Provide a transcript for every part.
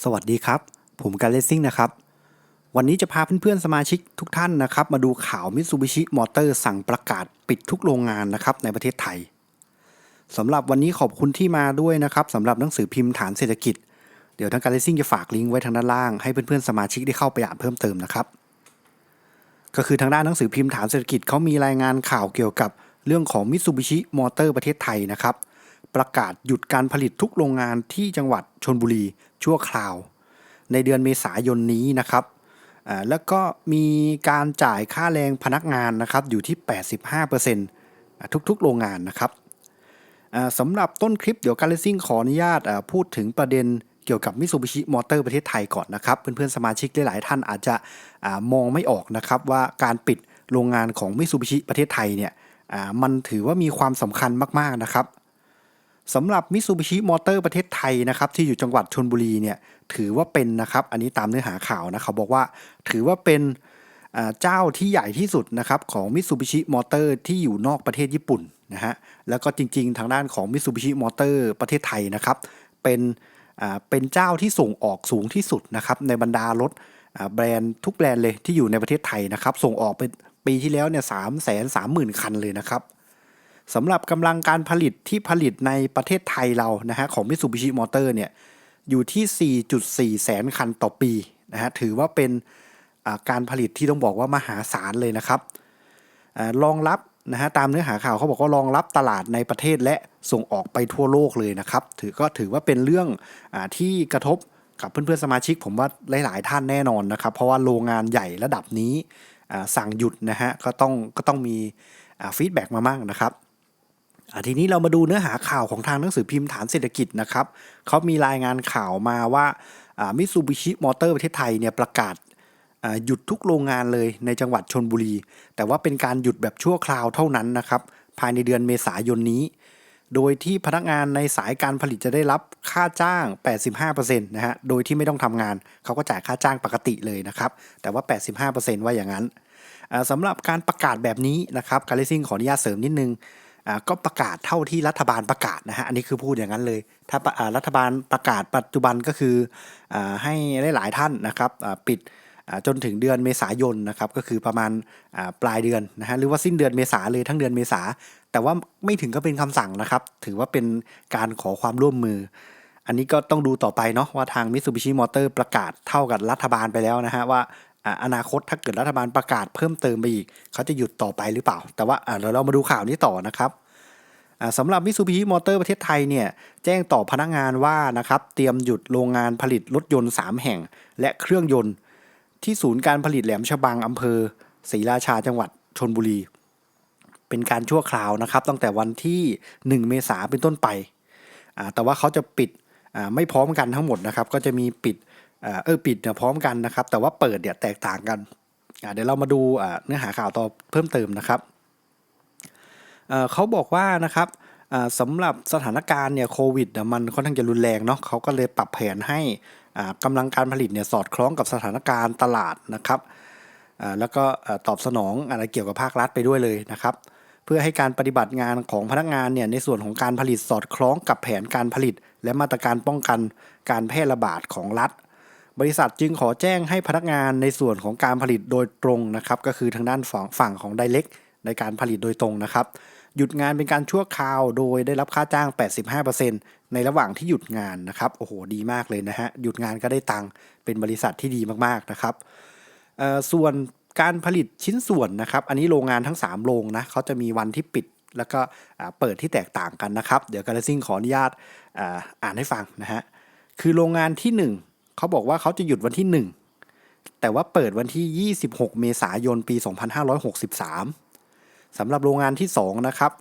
สวัสดีครับ ผมการเลสซิ่งนะครับ วันนี้จะพาเพื่อนๆสมาชิกทุกท่านนะครับ มาดูข่าวมิตซูบิชิมอเตอร์สั่งประกาศปิดทุกโรงงานนะครับในประเทศไทยสำหรับวันนี้ขอบคุณที่มาด้วยนะครับสำหรับหนังสือพิมพ์ฐานเศรษฐกิจ เดี๋ยวทางการเลสซิ่งจะฝากลิงก์ไว้ทางด้านล่างให้เพื่อนๆสมาชิกได้เข้าไปอ่านเพิ่มเติมนะครับ ก็คือทางด้านหนังสือพิมพ์ฐานเศรษฐกิจเขามีรายงานข่าวเกี่ยวกับเรื่องของมิตซูบิชิมอเตอร์ประเทศไทยนะครับ ประกาศหยุดการผลิตทุกโรงงานที่จังหวัดชนบุรีชั่วคราว ในเดือนเมษายนนี้นะครับแล้วก็มีการจ่ายค่าแรงพนักงานนะครับอยู่ที่ 85%ทุกๆ โรงงานนะครับสำหรับต้นคลิปเดี๋ยวการเลซิ่งขออนุญาตพูดถึงประเด็นเกี่ยวกับมิ t ซูบิชิมอเตอร์ประเทศไทยก่อนนะครับ เพื่อนๆ สมาชิกหลายๆท่านอาจจะอามองไม่ออกนะครับว่าการปิดโรงงานของมิ t ซูบิชิประเทศไทยเนี่ยมันถือว่ามีความสำคัญมากๆนะครับ สำหรับมิ t ซูบิชิมอเตอร์ประเทศไทยนะครับที่อยู่จังหวัดชนบุรีเนี่ยถือว่าเป็นนะครับอันนี้ตามเนื้อหาข่าวนะเขาบอกว่าถือว่าเป็นเจ้าที่ใหญ่ที่สุดนะครับของมิ t ซูบิชิมอเตอร์ที่อยู่นอกประเทศญี่ปุ่นนะฮะแล้วก็จริงๆ ทางด้านของมิ t ซูบิชิมอเตอร์ประเทศไทยนะครับเป็นเป็นเจ้าที่ส่งออกสูงที่สุดนะครับในบรรดารถแบรนด์ทุกแบรนด์เลยที่อยู่ในประเทศไทยนะครับส่งออกไปปีที่แล้วเนี่ยสามแสนสามหมื่นคันเลยนะครับ สำหรับกำลังการผลิตที่ผลิตในประเทศไทยเรานะฮะของ Mitsubishi Motor เนี่ยอยู่ที่ 4.4 แสนคันต่อปีนะฮะถือว่าเป็นการผลิตที่ต้องบอกว่ามหาศาลเลยนะครับอรองรับนะฮะตามเนื้อหาข่าวเขาบอกว่ารองรับตลาดในประเทศและส่งออกไปทั่วโลกเลยนะครับถือก็ถือว่าเป็นเรื่องอที่กระทบกับเพื่อนๆสมาชิก ผมว่าหลายๆท่านแน่นอนนะครับ เพราะว่าโรงงานใหญ่ระดับนี้สั่งหยุดนะฮะก็ต้องก็ต้องมีฟีดแบ็กมามั่งนะครับ ทีนี้เรามาดูเนื้อหาข่าวของทางหนังสือพิมพ์ฐานเศรษฐกิจนะครับเขามีรายงานข่าวมาว่ามิตซูบิชิมอเตอร์ประเทศไทยเนี่ยประกาศหยุดทุกโรงงานเลยในจังหวัดชนบุรี แต่ว่าเป็นการหยุดแบบชั่วคราวเท่านั้นนะครับภายในเดือนเมษายนนี้ โดยที่พนักงานในสายการผลิตจะได้รับค่าจ้าง 85%นะฮะโดยที่ไม่ต้องทำงานเขาก็จ่ายค่าจ้างปกติเลยนะครับแต่ว่า 85%ว่าอย่างนั้นสำหรับการประกาศแบบนี้นะครับการเลซิ่งขออนุญาตเสริมนิดนึง ก็ประกาศเท่าที่รัฐบาลประกาศนะฮะอันนี้คือพูดอย่างนั้นเลย ถ้ารัฐบาลประกาศปัจจุบันก็คืออให้หลายๆท่านนะครับปิดจนถึงเดือนเมษายนนะครับก็คือประมาณปลายเดือนนะฮะหรือว่าสิ้นเดือนเมษาเลยทั้งเดือนเมษา แต่ว่าไม่ถึงก็เป็นคำสั่งนะครับ ถือว่าเป็นการขอความร่วมมือ อันนี้ก็ต้องดูต่อไปเนาะว่าทาง Mitsubishi Motor ประกาศเท่ากับรัฐบาลไปแล้วนะฮะว่า อนาคตถ้าเกิดรัฐบาลประกาศเพิ่มเติมไปอีก เขาจะหยุดต่อไปหรือเปล่า แต่ว่าอ่าเดี๋ยวเรามาดูข่าวนี้ต่อนะครับสำหรับมิ t ซูบิชิมอเตอร์ประเทศไทยเนี่ยแจ้งต่อพนักงานว่านะครับเตรียมหยุดโรงงานผลิตรถยนต์ 3 แห่ง และเครื่องยนต์ ที่ศูนย์การผลิตแหลมฉบังอำเภอศรีราชาจังหวัดชนบุรี เป็นการชั่วคราวนะครับตั้งแต่วันที่ 1 เมษาเป็นต้นไปแต่ว่าเขาจะปิดไม่พร้อมกันทั้งหมดนะครับก็จะมีปิด เออปิดเนี่ยพร้อมกันนะครับ แต่ว่าเปิดเนี่ยแตกต่างกันเดี๋ยวเรามาดูเนื้อหาข่าวต่อเพิ่มเติมนะครับเเขาบอกว่านะครับสำหรับสถานการณ์เนี่ยโควิดมันค่อนข้างจะรุนแรงเนาะเขาก็เลยปรับแผนให้กำลังการผลิตเนี่ยสอดคล้องกับสถานการณ์ตลาดนะครับแล้วก็ตอบสนองอะไรเกี่ยวกับภาครัฐไปด้วยเลยนะครับ เพื่อให้การปฏิบัติงานของพนักงานเนี่ยในส่วนของการผลิตสอดคล้องกับแผนการผลิต และมาตรการป้องกันการแพร่ระบาดของรัฐ บริษัทจึงขอแจ้งให้พนักงานในส่วนของการผลิตโดยตรงนะครับ ก็คือทางด้านฝั่งฝั่งของ Direct ในการผลิตโดยตรงนะครับ หยุดงานเป็นการชั่วคราวโดยได้รับค่าจ้าง 85%ในระหว่างที่หยุดงานนะครับโอ้โหดีมากเลยนะฮะหยุดงานก็ได้ตังค์เป็นบริษัทที่ดีมากๆนะครับส่วนการผลิตชิ้นส่วนนะครับ อันนี้โรงงานทั้ง 3 โรงนะเขาจะมีวันที่ปิดแล้วก็เปิดที่แตกต่างกันนะครับ เดี๋ยวการซิ่งขออนุญาตอ่าอ่านให้ฟังนะฮะคือโรงงานที่ 1 เขาบอกว่าเขาจะหยุดวันที่ 1 แต่ว่าเปิดวันที่ 26 เมษายนปี 2563สำหรับโรงงานที่ 2 นะครับ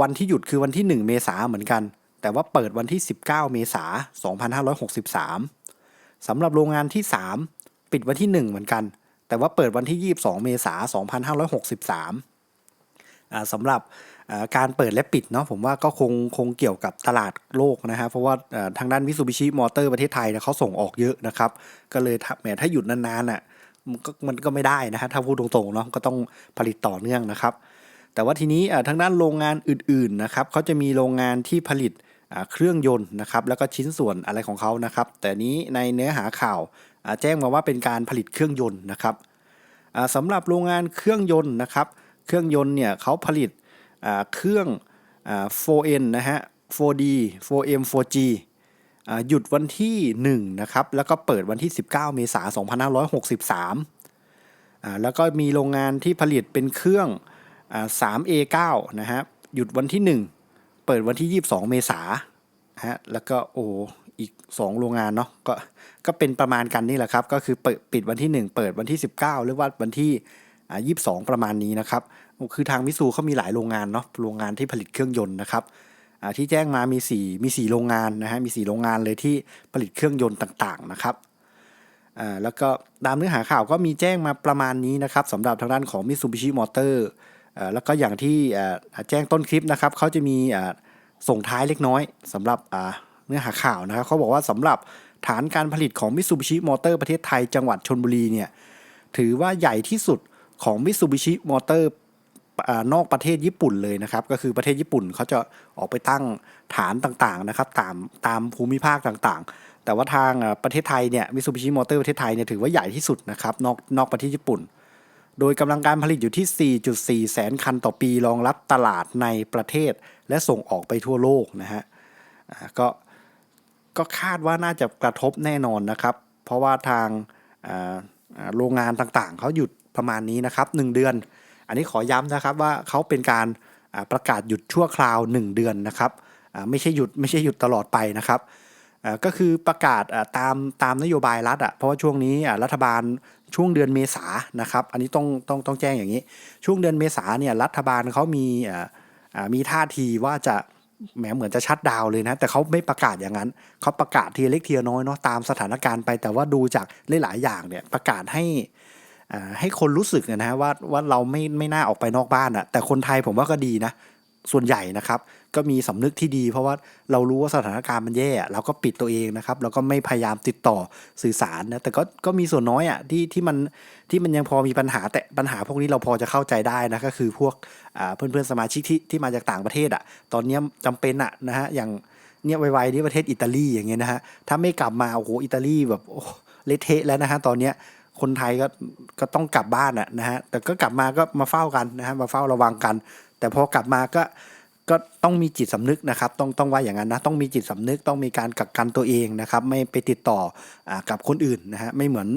วันที่หยุดคือวันที่ 1 เมษาเหมือนกัน แต่ว่าเปิดวันที่ 19 เมษายน2563สำหรับโรงงานที่ 3 ปิดวันที่ 1 เหมือนกัน แต่ว่าเปิดวันที่ 22 เมษายน2563อ่าสำหรับ การเปิดและปิดเนาะผมว่าก็คงคงเกี่ยวกับตลาดโลกนะฮะเพราะว่าทางด้านมิ t ซูบิชิมอเตอร์ประเทศไทยเนี่ยเขาส่งออกเยอะนะครับ ก็เลยถ้าแหมถ้าหยุดนานๆอะมันก็มันก็ไม่ได้นะฮะถ้าพูดตรงๆเนาะก็ต้องผลิตต่อเนื่องนะครับ แต่ว่าทีนี้ทางด้านโรงงานอื่นๆนะครับเขาจะมีโรงงานที่ผลิตเครื่องยนต์นะครับแล้วก็ชิ้นส่วนอะไรของเขานะครับ แต่นี้ในเนื้อหาข่าวแจ้งมาว่าเป็นการผลิตเครื่องยนต์นะครับสำหรับโรงงานเครื่องยนต์นะครับ เครื่องยนต์เนี่ยเขาผลิต เครื่อง 4N นะฮะ 4D 4M 4G หยุดวันที่ 1 นะครับ แล้วก็เปิดวันที่ 19 เมษายน 2563 แล้วก็มีโรงงานที่ผลิตเป็นเครื่อง 3A9 นะฮะ หยุดวันที่ 1 เปิดวันที่ 22 เมษายนฮะ แล้วก็โอ้อีก 2 โรงงานเนาะ ก็ ก็เป็นประมาณกันนี่แหละครับ ก็คือเปิดปิดวันที่ 1 เปิดวันที่ 19 หรือว่าวันที่ 22 ประมาณนี้นะครับ คือทางมิซูเขามีหลายโรงงานเนาะโรงงานที่ผลิตเครื่องยนต์นะครับที่แจ้งมามี4มี4โรงงานนะฮะมี4โรงงานเลยที่ผลิตเครื่องยนต์ต่างๆนะครับแล้วก็ตามเนื้อหาข่าวก็มีแจ้งมาประมาณนี้นะครับสำหรับทางด้านของ Mitsubishi Motor อ่าแล้วก็อย่างที่แจ้งต้นคลิปนะครับเขาจะมีส่งท้ายเล็กน้อยสำหรับเนื้อหาข่าวนะครับเขาบอกว่าสำหรับฐานการผลิตของ Mitsubishi Motor ประเทศไทยจังหวัดชนบุรีเนี่ยถือว่าใหญ่ที่สุดของ Mitsubishi Motor อ่า นอกประเทศญี่ปุ่นเลยนะครับ ก็คือประเทศญี่ปุ่นเขาจะออกไปตั้งฐานต่างๆนะครับ ตามตามภูมิภาคต่างๆ แต่ว่าทางประเทศไทยเนี่ยมิ t ูบิชิมอเตอร์ประเทศไทยเนี่ยถือว่าใหญ่ที่สุดนะครับนอกนอกประเทศญี่ปุ่น โดยกำลังการผลิตอยู่ที่ 4.4 แสนคันต่อปีรองรับตลาดในประเทศ และส่งออกไปทั่วโลกนะฮะก็ก็คาดว่าน่าจะกระทบแน่นอนนะครับ เพราะว่าทางโรงงานต่างๆ เขาหยุดประมาณนี้นะครับ 1 เดือน อันนี้ขอย้ำนะครับว่าเขาเป็นการประกาศหยุดชั่วคราว 1 เดือนนะครับไม่ใช่หยุดไม่ใช่หยุดตลอดไปนะครับก็คือประกาศตามตามนโยบายรัฐอะเพราะว่าช่วงนี้รัฐบาลช่วงเดือนเมษานะครับอันนี้ต้องต้องต้องแจ้งอย่างนี้ ช่วงเดือนเมษาเนี่ยรัฐบาลเขามีมีท่าทีว่าจะแหมเหมือนจะชัดดาวเลยนะ แต่เขาไม่ประกาศอย่างนั้น เขาประกาศทีเล็กทีน้อยเนาะตามสถานการณ์ไป แต่ว่าดูจากหลายๆอย่างเนี่ยประกาศให้ ให้คนรู้สึกนะฮะว่าว่าเราไม่ไม่น่าออกไปนอกบ้านอะแต่คนไทยผมว่าก็ดีนะส่วนใหญ่นะครับ ก็มีสำนึกที่ดี เพราะว่าเรารู้ว่าสถานการณ์มันแย่เราก็ปิดตัวเองนะครับแล้วก็ไม่พยายามติดต่อสื่อสารนะแต่ก็ก็มีส่วนน้อยอะที่ที่มันที่มันยังพอมีปัญหาแต่ปัญหาพวกนี้เราพอจะเข้าใจได้นะก็คือพวกอ่าเพื่อนสมาชิกที่ที่มาจากต่างประเทศอะตอนเนี้ยจำเป็นอะนะฮะอย่างเนี่ยไวๆนี่ประเทศอิตาลีอย่างเงี้ยนะฮะถ้าไม่กลับมาโอ้โหอิตาลีแบบโอ้เละเทะแล้วนะฮะตอนเนี้ย คนไทยก็ก็ต้องกลับบ้านอะนะฮะแต่ก็กลับมาก็มาเฝ้ากันนะฮะมาเฝ้าระวังกัน แต่พอกลับมาก็ก็ต้องมีจิตสำนึกนะครับ ต้องต้องว่าอย่างนั้นนะต้องมีจิตสำนึกต้องมีการกักกันตัวเองนะครับ ไม่ไปติดต่ออากับคนอื่นนะฮะไม่เหมือน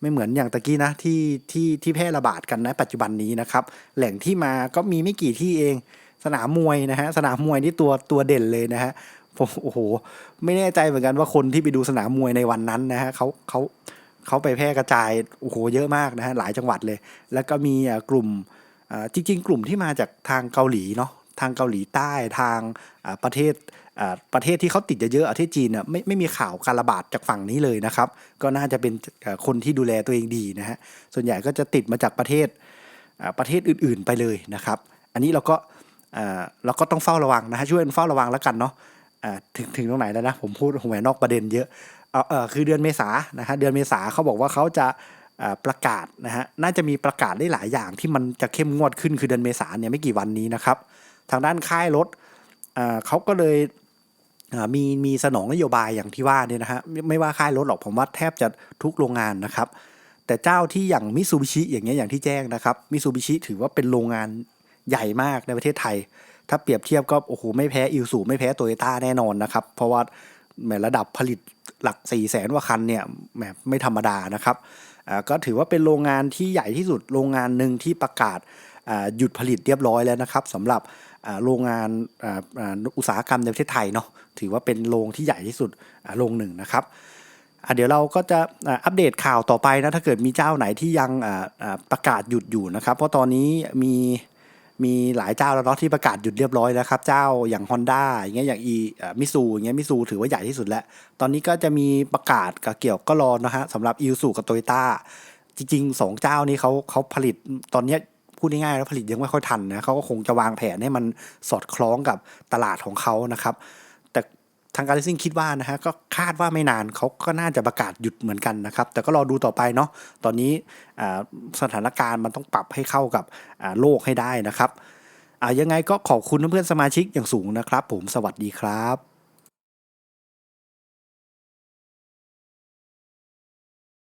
ไม่เหมือนอย่างตะกี้นะที่ที่ที่แพร่ระบาดกันนะปัจจุบันนี้นะครับ แหล่งที่มาก็มีไม่กี่ที่เอง สนามมวยนะฮะสนามมวยนี่ตัวตัวเด่นเลยนะฮะผมโอ้โห ไม่แน่ใจเหมือนกันว่าคนที่ไปดูสนามมวยในวันนั้นนะฮะเขาเขา เขาไปแพร่กระจายโอ้โหเยอะมากนะฮะหลายจังหวัดเลย แล้วก็มีกลุ่มจริง ๆ กลุ่มที่มาจากทางเกาหลีเนาะทางเกาหลีใต้ทางประเทศประเทศที่เขาติดเยอะๆประเทศจีนเนี่ยไม่ไม่มีข่าวการระบาดจากฝั่งนี้เลยนะครับ ก็น่าจะเป็นคนที่ดูแลตัวเองดีนะฮะส่วนใหญ่ก็จะติดมาจากประเทศประเทศอื่นๆไปเลยนะครับ อันนี้เราก็เราก็ต้องเฝ้าระวังนะฮะช่วยเฝ้าระวังแล้วกันเนาะ ถึงถึงตรงไหนแล้วนะ ผมพูดหัวนอกประเด็นเยอะเอาเออคือเดือนเมษานะฮะเดือนเมษาเขาบอกว่าเขาจะประกาศนะฮะน่าจะมีประกาศได้หลายอย่างที่มันจะเข้มงวดขึ้นคือเดือนเมษาเนี่ยไม่กี่วันนี้นะครับ ทางด้านค่ายรถเขาก็เลยมีมีสนองนโยบายอย่างที่ว่าเนี่ยนะฮะไม่ไม่ว่าค่ายรถหรอกผมว่าแทบจะทุกโรงงานนะครับ แต่เจ้าที่อย่างมิ t ูบิชิอย่างเงี้ยอย่างที่แจ้งนะครับมิ t ูบิชิถือว่าเป็นโรงงานใหญ่มากในประเทศไทย ถ้าเปรียบเทียบก็โอ้โหไม่แพ้อิลสูไม่แพ้โตโยต้าแน่นอนนะครับ เพราะว่าแหมระดับผลิตหลัก4ี่แสนกว่าคันเนี่ยแหมไม่ธรรมดานะครับก็ถือว่าเป็นโรงงานที่ใหญ่ที่สุดโรงงานหนึ่งที่ประกาศหยุดผลิตเรียบร้อยแล้วนะครับสำหรับโรงงานอุตสาหกรรมในประเทศไทยเนาะถือว่าเป็นโรงที่ใหญ่ที่สุดโรงหนึ่งนะครับเดี๋ยวเราก็จะอัปเดตข่าวต่อไปนะถ้าเกิดมีเจ้าไหนที่ยังประกาศหยุดอยู่นะครับ เพราะตอนนี้มี มีหลายเจ้าแล้วเนาะที่ประกาศหยุดเรียบร้อยแล้วครับ เจ้าอย่าง Honda อย่างเงี้ยอย่างอีมิซูอย่างเงี้ยมิซูถือว่าใหญ่ที่สุดแล้ว ตอนนี้ก็จะมีประกาศกับเกี่ยวก็รอนะฮะสำหรับอิลสูกับโตโยต้าจริงๆสองเจ้านี้เขาเขาผลิตตอนเนี้ยพูดง่ายๆแล้วผลิตยังไม่ค่อยทันนะเขาก็คงจะวางแผนให้มันสอดคล้องกับตลาดของเขานะครับ ทางการเลสซิ่งคิดว่านะฮะก็คาดว่าไม่นานเขาก็น่าจะประกาศหยุดเหมือนกันนะครับ แต่ก็รอดูต่อไปเนาะตอนนี้สถานการณ์มันต้องปรับให้เข้ากับโลกให้ได้นะครับอ่ายังไงก็ขอบคุณเพื่อนๆสมาชิกอย่างสูงนะครับ ผมสวัสดีครับ